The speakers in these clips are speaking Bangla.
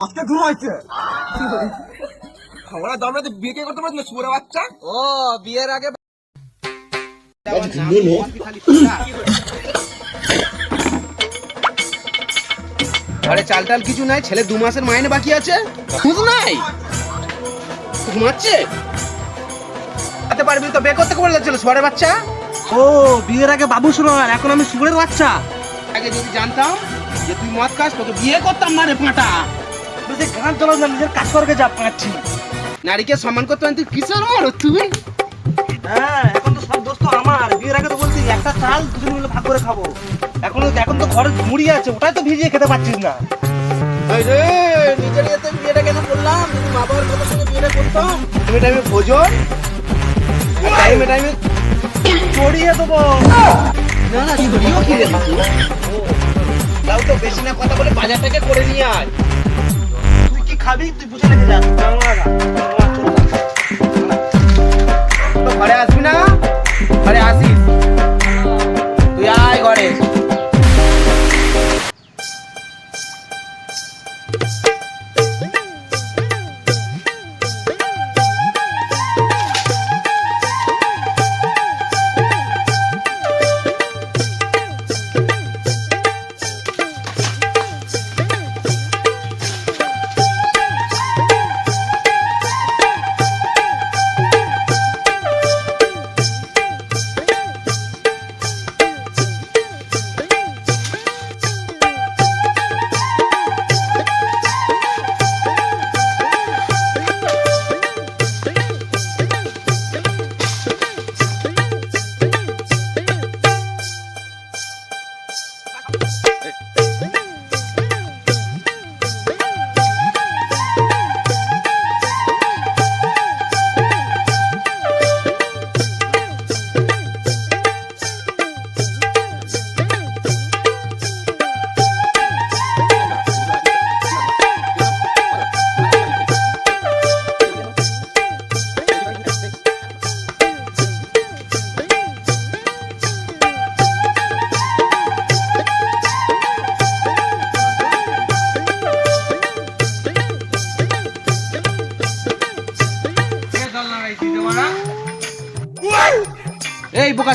আজকে খবর দমে তো বিয়ে করতে পারছিল সুরে বাচ্চা? ও বিয়ের আগে ঘরে চাল টাল কিছু নাই ছেলে দু মাসের মাইনে বাকি আছে। খুঁজ নাই? ঘুমাচ্ছে হাতে পারবি তো বে করতে করে যাচ্ছিল সোয়ারের বাচ্চা? ও বিয়ের আগে বাবু শোনার এখন আমি সুরের বাচ্চা। আগে যদি জানতাম যে তুই মদ খাস তো বিয়ে করতাম না রে পাঁটা তুই গান চলো না নিজের কাজ করকে যা পাচ্ছি। নারীকে সম্মান করতে হয় তুই কিসের মর তুই হ্যাঁ এখন তো সব দোস্ত আমার। বিয়ের আগে তো বলছি একটা চাল দুজন মিলে ভাগ করে খাব। এখন এখন তো ঘরে মুড়ি আছে ওটাই তো ভিজিয়ে খেতে পারছিস না। নিজের ইয়েতে বিয়েটা কেন করলাম? মা বাবার কথা শুনে বিয়েটা করতাম টাইমে টাইমে ভোজন টাইমে টাইমে চড়িয়ে দেবো। না না ছড়িও কি রে? তাও তো বেশি না কথা বলে বাজারটাকে করে নিয়ে আয়। তুই খাবি তুই বুঝে রেখে যা।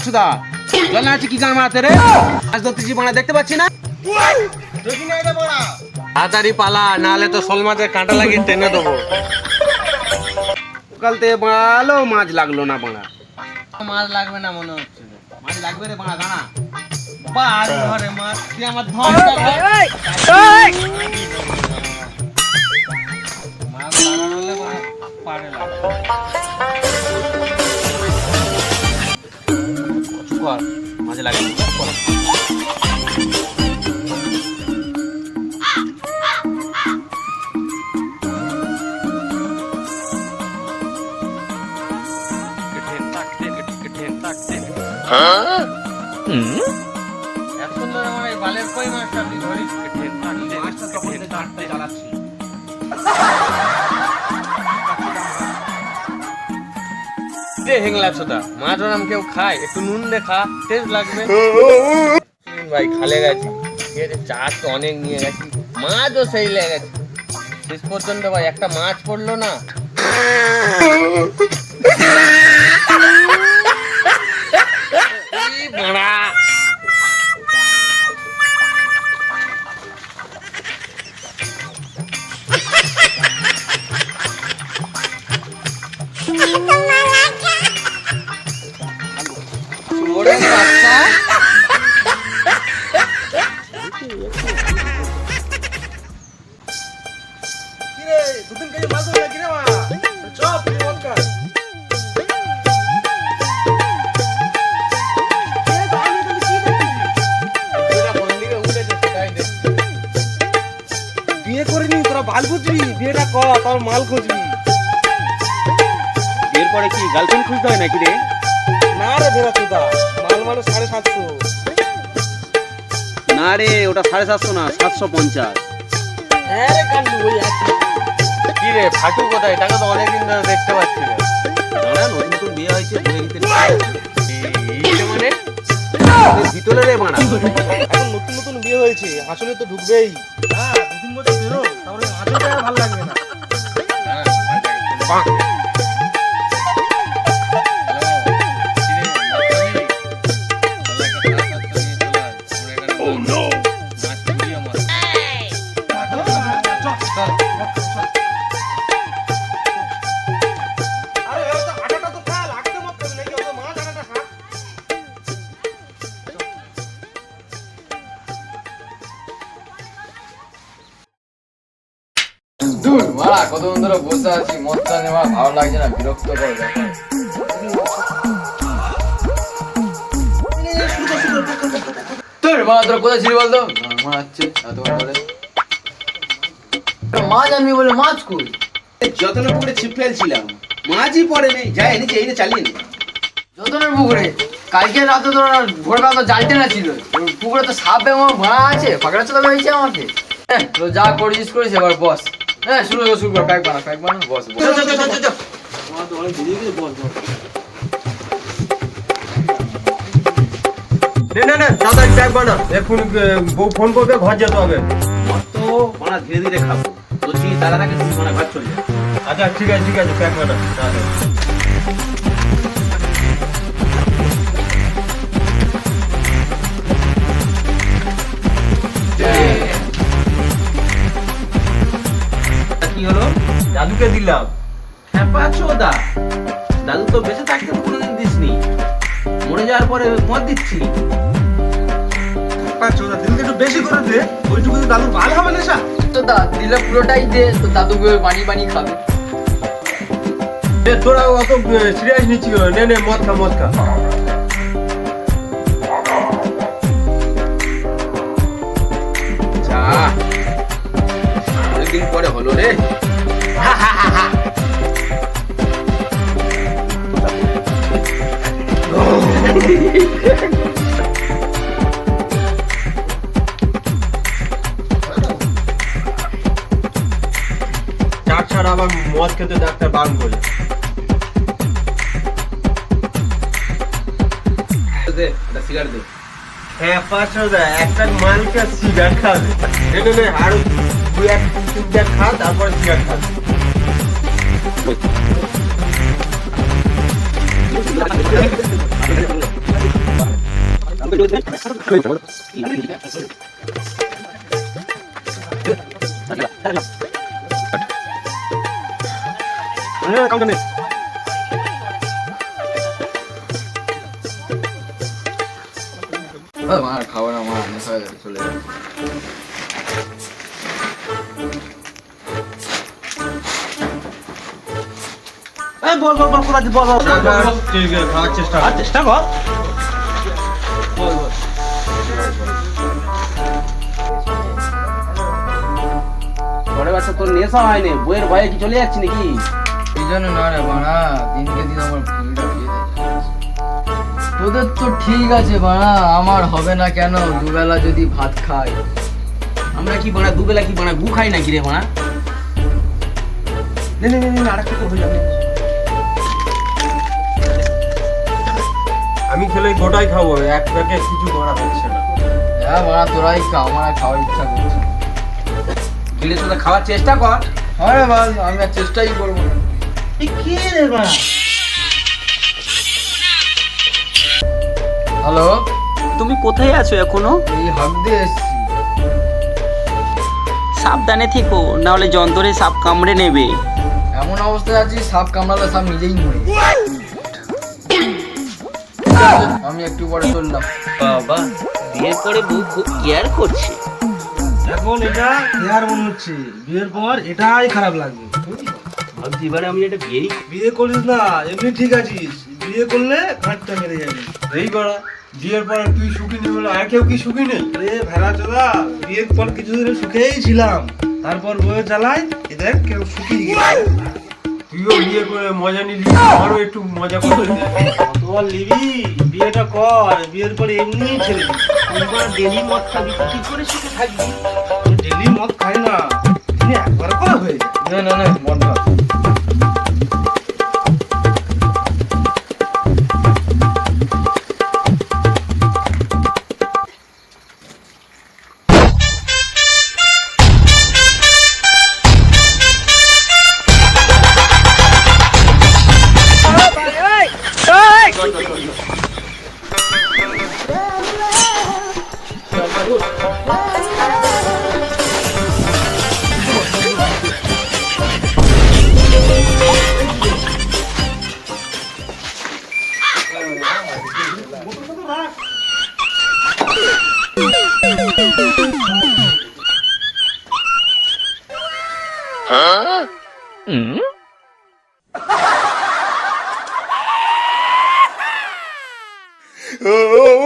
চুদা জল আছে কি গান মারাতে রে? আজ ধরতেছি বানা দেখতে পাচ্ছি না। তাড়াতাড়ি পালা নাহলে তো শোল মাছের কাঁটা লাগিয়ে টেনে দেবো। কাল থেকে ভালো মাছ লাগল না বাড়া। মাছ লাগবে না মনে হচ্ছে। মাছ লাগবে রে বাড়া দাঁড়া। বাড়ি ঘরে মাছ তুই আমার মাঝে লাগে এত সুন্দর আমার এই বালের কই মাছটা মাছটা তখন চালাচ্ছি রে হেংলা ছোটা মাছ ওরম কেউ খায়, একটু নুন দে খা টেস্ট লাগবে। ভাই খালে গেছি। ঠিক চাষ তো অনেক নিয়ে গেছি। মাছও সেই লেগেছে শেষ পর্যন্ত ভাই, একটা মাছ পড়ল না। বাড়া। ওরে তোরা বাল বুঝবি বিয়েটা কর তোর মাল খুঁজবি। এরপরে কি গার্লফ্রেন্ড খুঁজতে হয় নাকি রে? না রে চুদা মাল মানে সাড়ে সাতশো। না রে ওটা সাড়ে সাতশো না সাতশো পঞ্চাশ। হ্যাঁ রে কান্ডু ওই একই। কি রে ফাটু কোথায়? এটাকে তো অনেকদিন ধরে দেখতে পাচ্ছি না। দাঁড়া নতুন নতুন বিয়ে হয়েছে দিতে মানে? ভিতরে রে এখন নতুন নতুন বিয়ে হয়েছে আসলে তো ঢুকবেই। হ্যাঁ দুদিন মতো বেরো তাহলে ভালো লাগবে না। দূর মারা কতক্ষণ ধরে বসে আছি মদটা নেওয়া ভালো লাগছে না বিরক্ত করে তোর মা তোর কোথায় ছিলি বলতো? এতক্ষণ ধরে মাছ আনবি বলে। মাছ কই যতন পুকুরে ছিপ ফেলছিলাম মাঝই পড়ে নেই যাই এনেছি এই চালিয়ে নি। যতনের পুকুরে? কালকে রাতে তোর ভোরবেলা তো জাল টেনা ছিল। পুকুরে তো সাপ এবং ভাড়া আছে পাকড়া চলা হয়েছে আমাকে। হ্যাঁ তো যা করিস করিস এবার বস। হ্যাঁ শুরু কর শুরু কর প্যাক বানা প্যাক বানা বস বস। চল চল চল চল নে নে নে তাড়াতাড়ি প্যাক বানা এখন বউ ফোন করবে ঘর যেতে হবে। তো মানে ধীরে ধীরে খাব। বলছি দাদা নাকি মানে ঘর চলে আচ্ছা ঠিক আছে ঠিক আছে প্যাক বানা দাদুকে দিলাম। হ্যাঁ পাচ্ছো দা। দাদু তো বেঁচে থাকতে কোনোদিন দিসনি। মরে যাওয়ার পরে মদ দিচ্ছি। পাঁচ ওটা দিনকে একটু বেশি করে দে। ওইটুকু তো দাদুর ভালো হবে না সা তো দা দিলে পুরোটাই দে তো দাদুকে বানিয়ে বানিয়ে খাবে। তোরা অত সিরিয়াস নিচ্ছি কেন? নে নে মদ খা মদ খা। পরে হলো রে। ছাড়া আবার মদ খেতে ডাক্তার বারণ করে সিগারেট দে হ্যাঁ পাঁচশো দেয় একটা মানুষকে সিগারেট খাবে। আরও দু এক খা তারপরে সিগারেট খাবে। কাউকে নেই ও মা খাব না মা নেশা হয়ে গেছে চলে যাবে এই বল বল বল কোথা বল বল। বল, বল, বল। ঠিক আছে খাওয়ার চেষ্টা আর চেষ্টা কর। ঘরে বাচ্চা তোর নেশা হয়নি বইয়ের ভয়ে কি চলে যাচ্ছি নাকি? এই জন্য না রে বাড়া দিনকে দিন আমার ভুলটা তোদের তো ঠিক আছে বাড়া আমার হবে না কেন? দুবেলা যদি ভাত খাই। আমরা কি বানা দুবেলা কি বানা গু খাই নাকি রে বানা নে নে নে নে আরেকটা তো হয়ে যাবে। খেলে গোটাই খাব এক প্যাকেট কিছু করা হচ্ছে না। হ্যাঁ বাড়া তোরাই খা আমার খাওয়ার ইচ্ছা করছে। গিলে তোদের খাওয়ার চেষ্টা কর। আরে বাল আমি আর চেষ্টাই করব না। এই কে রে বা হ্যালো? তুমি কোথায় আছো এখনও? এই হাক দিয়ে এসছি। সাবধানে থেকো নাহলে যন্ত্রে সাপ কামড়ে নেবে। এমন অবস্থায় আছি সাপ কামড়ালে সাপ নিজেই মরে। আমি একটু পরে চললাম। বাবা বিয়ের পরে বউ খুব কেয়ার করছে। এখন এটা কেয়ার মনে হচ্ছে বিয়ের পর এটাই খারাপ লাগবে ভাবছি এবারে আমি এটা বিয়েই বিয়ে করিস না এমনি ঠিক আছিস। বিয়ে করলে ঘাটটা মেরে যাবি। এই করা বিয়ের পর তুই সুখী নেই বলে আর কেউ কি সুখী নেই? আরে ভেড়া চোদা বিয়ের পর কিছুদিন সুখেই ছিলাম। তারপর বয়ে চালাই এ দেখ কেউ সুখী গেছে তুইও বিয়ে করে মজা নিলি আমারও একটু মজা করতে দে। তোমার লিবি কর, বিয়ের পরে এমনি ছেড়ে ডেলি মদ খাবি কি করে সুখে থাকবি? ডেলি মদ খাই না। একবার করে হয়ে যায়। না না না বন্ধ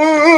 Oh!